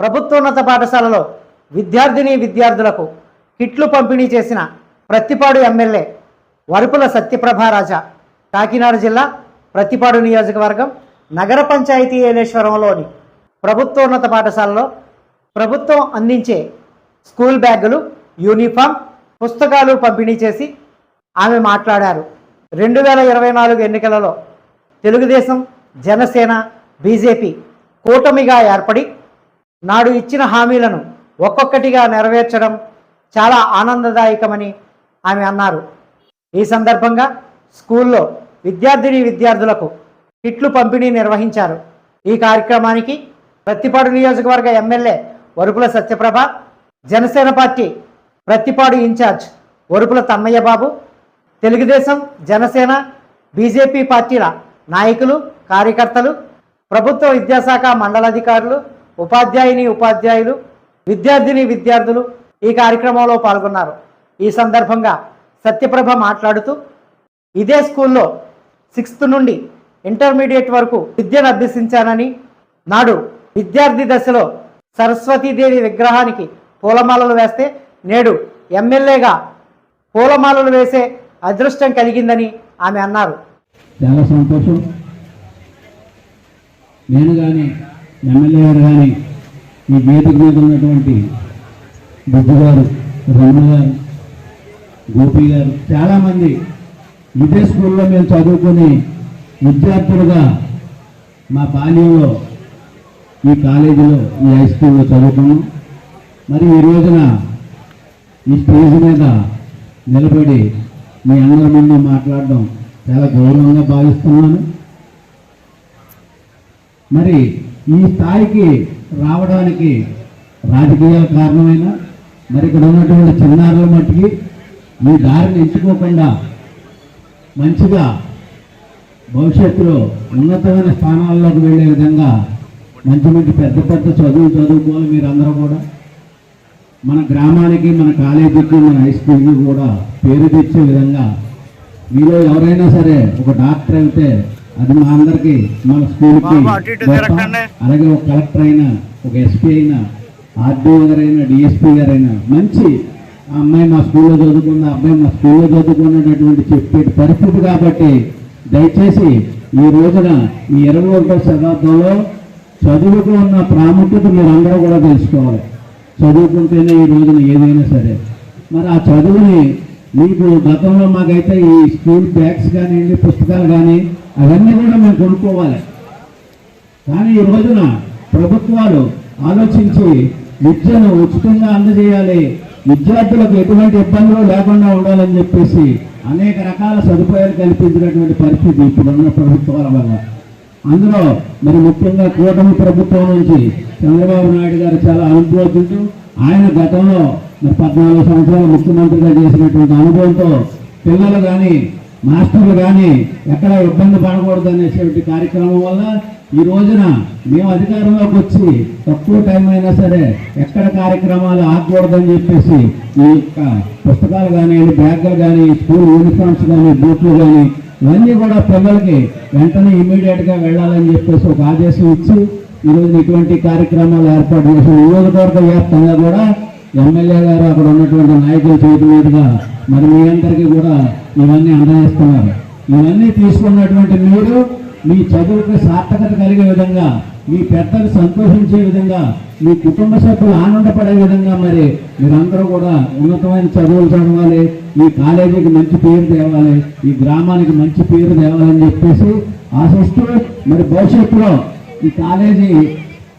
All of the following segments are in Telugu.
ప్రభుత్వోన్నత పాఠశాలలో విద్యార్థిని విద్యార్థులకు కిట్లు పంపిణీ చేసిన ప్రత్తిపాడు ఎమ్మెల్యే వరుపుల సత్యప్రభారాజా కాకినాడ జిల్లా ప్రత్తిపాడు నియోజకవర్గం నగర పంచాయతీ ఏలేశ్వరంలోని ప్రభుత్వోన్నత పాఠశాలలో ప్రభుత్వం అందించే స్కూల్ బ్యాగులు యూనిఫామ్ పుస్తకాలు పంపిణీ చేసి ఆమె మాట్లాడారు. రెండు వేల ఇరవై నాలుగు ఎన్నికలలో తెలుగుదేశం జనసేన బీజేపీ కూటమిగా ఏర్పడి నాడు ఇచ్చిన హామీలను ఒక్కొక్కటిగా నెరవేర్చడం చాలా ఆనందదాయకమని ఆమె అన్నారు. ఈ సందర్భంగా స్కూల్లో విద్యార్థిని విద్యార్థులకు కిట్లు పంపిణీ నిర్వహించారు. ఈ కార్యక్రమానికి ప్రత్తిపాడు నియోజకవర్గ MLA Varupula Satyaprabha Janasena party Prathipadu in charge Varupula Tammayya Babu Telugu Desam Janasena BJP పార్టీల నాయకులు కార్యకర్తలు ప్రభుత్వ విద్యాశాఖ మండలాధికారులు ఉపాధ్యాయుని ఉపాధ్యాయులు విద్యార్థిని విద్యార్థులు ఈ కార్యక్రమంలో పాల్గొన్నారు. ఈ సందర్భంగా సత్యప్రభ మాట్లాడుతూ ఇదే స్కూల్లో సిక్స్త్ నుండి ఇంటర్మీడియట్ వరకు విద్యను అభ్యసించానని నాడు విద్యార్థి దశలో సరస్వతీదేవి విగ్రహానికి పూలమాలలు వేస్తే నేడు ఎమ్మెల్యేగా పూలమాలలు వేసే అదృష్టం కలిగిందని ఆమె అన్నారు. చాలా సంతోషం. నేను కానీ ఎమ్మెల్యే గారు కానీ ఈ వేదిక మీద ఉన్నటువంటి బుద్ధు గారు రమణ గారు గోపి గారు చాలామంది ఇదే స్కూల్లో మేము చదువుకుని విద్యార్థులుగా మా బాల్యంలో ఈ కాలేజీలో ఈ హై స్కూల్లో చదువుకున్నాం. మరి ఈ రోజున ఈ స్టేజ్ మీద నిలబడి మీ అందరి ముందు మాట్లాడడం చాలా గౌరవంగా భావిస్తున్నాను. మరి ఈ స్థాయికి రావడానికి రాజకీయాల కారణమైన మరి ఇక్కడ ఉన్నటువంటి చిన్నారుల మట్టికి ఈ దారిని ఎంచుకోకుండా మంచిగా భవిష్యత్తులో ఉన్నతమైన స్థానాల్లోకి వెళ్ళే విధంగా మంచి మంచి పెద్ద పెద్ద చదువు చదువుకోవాలి మీరందరూ కూడా. మన గ్రామానికి మన కాలేజీకి మన హై స్కూల్కి కూడా పేరు తెచ్చే విధంగా మీలో ఎవరైనా సరే ఒక డాక్టర్ అయితే అది మా అందరికి మన స్కూల్కి. అలాగే ఒక కలెక్టర్ అయినా ఒక ఎస్పీ అయినా ఆర్డీఓ గారైనా డిఎస్పీ గారైనా మంచి ఆ అమ్మాయి మా స్కూల్లో చదువుకుంది ఆ అబ్బాయి మా స్కూల్లో చదువుకున్నటువంటి చెప్పే పరిస్థితి కాబట్టి దయచేసి ఈ రోజున ఈ ఇరవై ఒకటో శతాబ్దంలో చదువుకు ఉన్న ప్రాముఖ్యత మీరందరూ కూడా తెలుసుకోవాలి. చదువుకుంటేనే ఈ రోజున ఏదైనా సరే. మరి ఆ చదువుని మీకు గతంలో మాకైతే ఈ స్కూల్ బ్యాగ్స్ కానివ్వండి పుస్తకాలు కానీ అవన్నీ కూడా మేము కొనుక్కోవాలి. కానీ ఈ రోజున ప్రభుత్వాలు ఆలోచించి విద్యను ఉచితంగా అందజేయాలి. విద్యార్థులకు ఎటువంటి ఇబ్బందులు లేకుండా ఉండాలని చెప్పేసి అనేక రకాల సదుపాయాలు కల్పించినటువంటి పరిస్థితి ఇప్పుడున్న ప్రభుత్వాల వల్ల. అందులో మరి ముఖ్యంగా కూటమి ప్రభుత్వం నుంచి చంద్రబాబు నాయుడు గారు చాలా అనుభవించు ఆయన గతంలో పద్నాలుగు సంవత్సరాలు ముఖ్యమంత్రిగా చేసినటువంటి అనుభవంతో పిల్లలు కానీ మాస్టర్లు కానీ ఎక్కడ ఇబ్బంది పడకూడదు అనేటువంటి కార్యక్రమం వల్ల ఈ రోజున మేము అధికారంలోకి వచ్చి తక్కువ టైం అయినా సరే ఎక్కడ కార్యక్రమాలు ఆగకూడదని చెప్పేసి ఈ యొక్క పుస్తకాలు కానీ బ్యాగ్లు కానీ స్కూల్ యూనిఫామ్స్ కానీ బూట్లు కానీ ఇవన్నీ కూడా పిల్లలకి వెంటనే ఇమీడియట్గా వెళ్ళాలని చెప్పేసి ఒక ఆదేశం ఇచ్చి ఈ రోజు ఇటువంటి కార్యక్రమాలు ఏర్పాటు చేసిన నియోజకవర్గ వ్యాప్తంగా కూడా ఎమ్మెల్యే గారు అక్కడ ఉన్నటువంటి నాయకుల చేతి మీదుగా మరి మీ అందరికీ కూడా ఇవన్నీ అందజేస్తున్నారు. ఇవన్నీ తీసుకున్నటువంటి మీరు మీ చదువుకి సార్థకత కలిగే విధంగా మీ పెద్దలు సంతోషించే విధంగా మీ కుటుంబ సభ్యులు ఆనందపడే విధంగా మరి మీరందరూ కూడా ఉన్నతమైన చదువులు చదవాలి ఈ కాలేజీకి మంచి పేరు తేవాలి ఈ గ్రామానికి మంచి పేరు తేవాలని చెప్పేసి ఆశిస్తూ మరి భవిష్యత్తులో ఈ కాలేజీ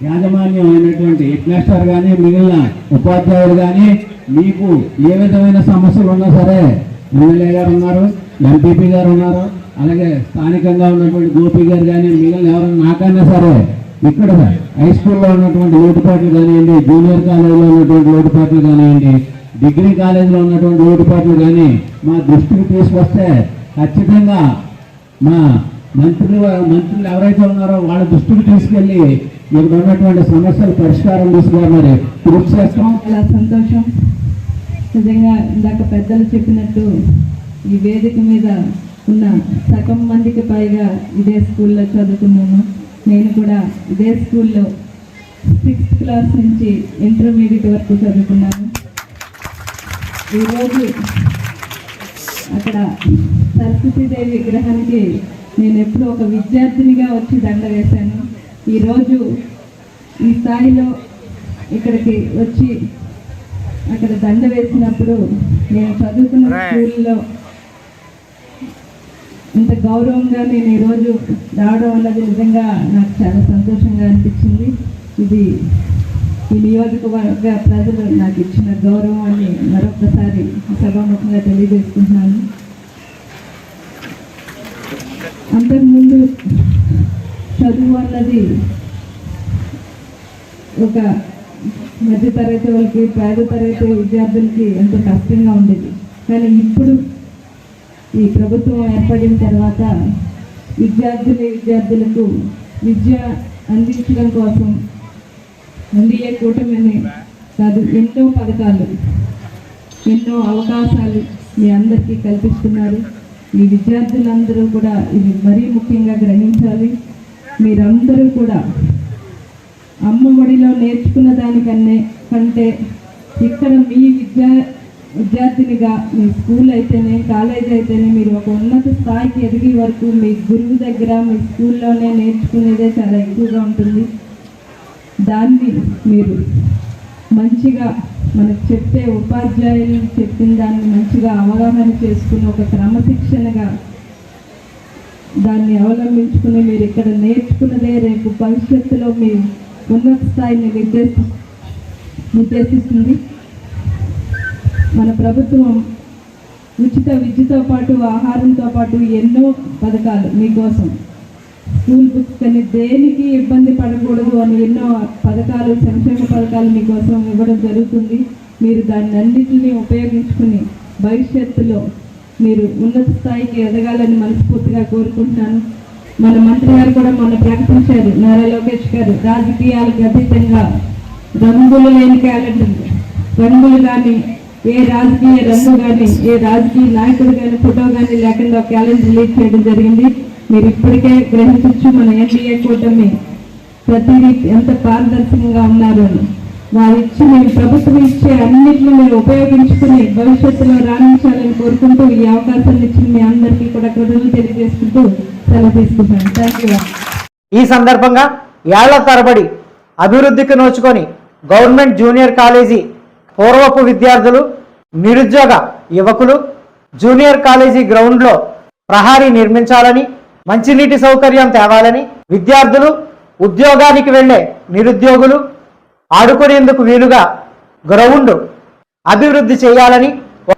యాజమాన్యం అయినటువంటి హెడ్మాస్టర్ కానీ మిగిలిన ఉపాధ్యాయులు కానీ మీకు ఏ విధమైన సమస్యలు ఉన్నా సరే ఎమ్మెల్యే గారు ఉన్నారు ఎంపీపీ గారు ఉన్నారు అలాగే స్థానికంగా ఉన్నటువంటి గోపి గారు కానీ మిగిలిన ఎవరైనా నాకైనా సరే ఇక్కడ హై స్కూల్లో ఉన్నటువంటి లోటుపాట్లు కానివ్వండి జూనియర్ కాలేజీలో ఉన్నటువంటి లోటుపాట్లు కానివ్వండి డిగ్రీ కాలేజీలో ఉన్నటువంటి లోటుపాట్లు కానీ మా దృష్టికి తీసుకొస్తే ఖచ్చితంగా మా మంత్రులు మంత్రులు ఎవరైతే ఉన్నారో వాళ్ళ దృష్టికి తీసుకెళ్ళి ఇక్కడ ఉన్నటువంటి సమస్యలు పరిష్కారం దిశగా మరి కృషి చేస్తాం. చాలా సంతోషం. నిజంగా ఇందాక పెద్దలు చెప్పినట్టు ఈ వేదిక మీద ఉన్న సగం మందికి పైగా ఇదే స్కూల్లో చదువుకున్నాను. నేను కూడా ఇదే స్కూల్లో సిక్స్త్ క్లాస్ నుంచి ఇంటర్మీడియట్ వరకు చదువుకున్నాను. ఈరోజు అక్కడ సరస్వతీదేవి విగ్రహానికి నేను ఎప్పుడూ ఒక విద్యార్థినిగా వచ్చి దండ వేశాను. ఈరోజు ఈ స్థాయిలో ఇక్కడికి వచ్చి అక్కడ దండ వేసినప్పుడు నేను చదువుకున్న స్కూల్లో ఇంత గౌరవంగా నేను ఈరోజు రావడం అన్నది నిజంగా నాకు చాలా సంతోషంగా అనిపించింది. ఇది ఈ నియోజకవర్గ ప్రజలు నాకు ఇచ్చిన గౌరవం అని మరొకసారి సభాముఖంగా తెలియజేసుకుంటున్నాను. అంతకుముందు చదువు అన్నది ఒక మధ్యతరగతి వాళ్ళకి పేద తరగతి విద్యార్థులకి ఎంతో కష్టంగా ఉండేది. కానీ ఇప్పుడు ఈ ప్రభుత్వం ఏర్పడిన తర్వాత విద్యార్థులు విద్యార్థులకు విద్య అందించడం కోసం ఎన్డీఏ కూటమిని కాదు ఎన్నో పథకాలు ఎన్నో అవకాశాలు మీ అందరికీ కల్పిస్తున్నారు. ఈ విద్యార్థులందరూ కూడా ఇది మరీ ముఖ్యంగా గ్రహించాలి. మీరందరూ కూడా అమ్మ ఒడిలో నేర్చుకున్న దానికన్నే కంటే ఇక్కడ మీ విద్యా విద్యార్థినిగా మీ స్కూల్ అయితేనే కాలేజ్ అయితేనే మీరు ఒక ఉన్నత స్థాయికి ఎదిగే వరకు మీ గురువు దగ్గర మీ స్కూల్లోనే నేర్చుకునేదే చాలా ఎక్కువగా ఉంటుంది. దాన్ని మీరు మంచిగా మనకు చెప్పే ఉపాధ్యాయులు చెప్పిన దాన్ని మంచిగా అవగాహన చేసుకుని ఒక క్రమశిక్షణగా దాన్ని అవలంబించుకుని మీరు ఇక్కడ నేర్చుకున్నదే రేపు భవిష్యత్తులో మీ ఉన్నత స్థాయిని నిర్దేశి నిర్దేశిస్తుంది. మన ప్రభుత్వం ఉచిత విద్యతో పాటు ఆహారంతో పాటు ఎన్నో పథకాలు మీకోసం. స్కూల్ బుక్స్ కానీ దేనికి ఇబ్బంది పడకూడదు అని ఎన్నో పథకాలు సంక్షేమ పథకాలు మీకోసం ఇవ్వడం జరుగుతుంది. మీరు దాన్ని అన్నింటినీ ఉపయోగించుకుని భవిష్యత్తులో మీరు ఉన్నత స్థాయికి ఎదగాలని మనస్ఫూర్తిగా కోరుకుంటున్నాను. మన మంత్రి గారు కూడా మొన్న ప్రకటించారు. నారా లోకేష్ గారు రాజకీయాలకు అతీతంగా రంగులు లేని క్యాలెండర్. రంగులు కానీ ఏ రాజకీయ రంగు కానీ ఏ రాజకీయ నాయకుడు కానీ ఫోటో కానీ లేకుండా క్యాలెండర్ రిలీజ్ చేయడం జరిగింది. మీరు ఇప్పటికే గ్రహించచ్చు మన ఎన్డీఏ కూటమి ప్రతిదీ ఎంత పారదర్శకంగా ఉన్నారు అని. వారు ఇచ్చిన ఈ ప్రభుత్వం ఇచ్చే అన్నింటిని మీరు ఉపయోగించుకుని భవిష్యత్తులో రాణించాలని కోరుకుంటూ ఈ అవకాశాన్ని ఇచ్చిన మీ అందరికీ కూడా కృతజ్ఞతలు తెలియజేసుకుంటూ సెలవు తీసుకుంటాను. థ్యాంక్ యూ ఈ సందర్భంగా ఏళ్ళ తరబడి అభివృద్ధికి నోచుకొని గవర్నమెంట్ జూనియర్ కాలేజీ పూర్వపు విద్యార్థులు నిరుద్యోగ యువకులు జూనియర్ కాలేజీ గ్రౌండ్లో ప్రహారీ నిర్మించాలని మంచినీటి సౌకర్యం తేవాలని విద్యార్థులు ఉద్యోగానికి వెళ్ళే నిరుద్యోగులు ఆడుకునేందుకు వీలుగా గ్రౌండ్ అభివృద్ధి చేయాలని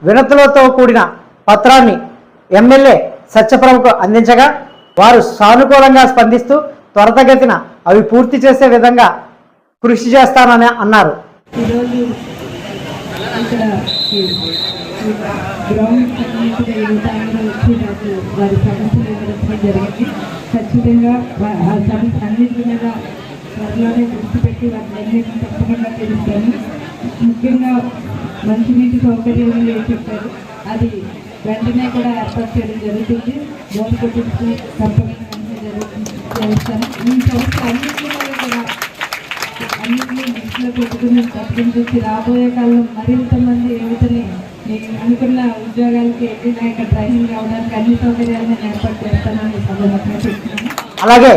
వినతులతో కూడిన పత్రాన్ని ఎమ్మెల్యే సత్యప్రభకు అందించగా వారు సానుకూలంగా స్పందిస్తూ త్వరతగతిన అవి పూర్తి చేసే విధంగా కృషి చేస్తానని అన్నారు. గ్రౌండ్ సంబంధించిన యువత వచ్చి నాకు వారి సమస్యలు వివరించడం జరిగింది ఖచ్చితంగా ఆ సమస్య అన్నింటి మీద త్వరలోనే దృష్టి పెట్టి వాటిని అన్నింటినీ తప్పకుండా తెలుస్తాను ముఖ్యంగా మంచినీటి సౌకర్యం అని చెప్పారు అది వెంటనే కూడా ఏర్పాటు చేయడం జరుగుతుంది బోర్డు కొట్టించి తప్పకుండా జరుగుతుంది చేస్తాను ఈ సంస్థ అన్నింటిలో కూడా అన్నింటినీ దృష్టిలో పెట్టుకుని తప్పని చూసి రాబోయే కాలంలో మరింత మంది యువతని నేను అనుకున్న ఉద్యోగాలకి వెళ్ళినా ఇక్కడ ట్రైనింగ్ కావడానికి అన్ని సౌకర్యాలను ఏర్పాటు చేస్తానని అలాగే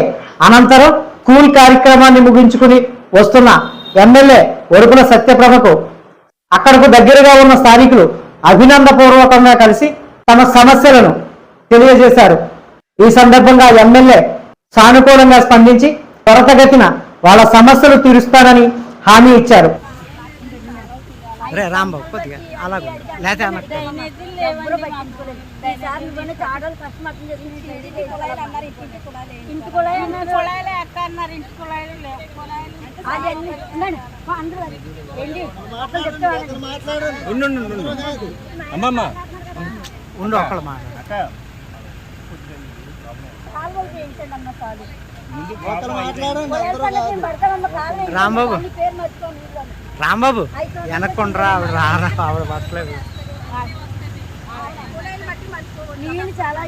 అనంతరం కూల్ కార్యక్రమాన్ని ముగించుకుని వస్తున్న ఎమ్మెల్యే ఒరుకుల సత్యప్రభకు అక్కడకు దగ్గరగా ఉన్న స్థానికులు అభినందపూర్వకంగా కలిసి తమ సమస్యలను తెలియజేశారు. ఈ సందర్భంగా ఎమ్మెల్యే సానుకూలంగా స్పందించి త్వరతగతిన వాళ్ళ సమస్యలు తీరుస్తానని హామీ ఇచ్చారు. రే రాంబాబు కొద్దిగా చెప్తే వాళ్ళకి అమ్మమ్మ. ఉండు అక్కడ మాట రాంబాబు. రాంబాబు. వెనక్కుండ్రా ఆవిడ రారా ఆవిడ పట్టలేదు. నేను చాలా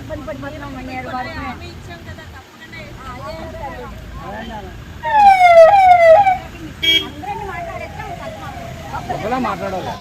మాట్లాడాలి.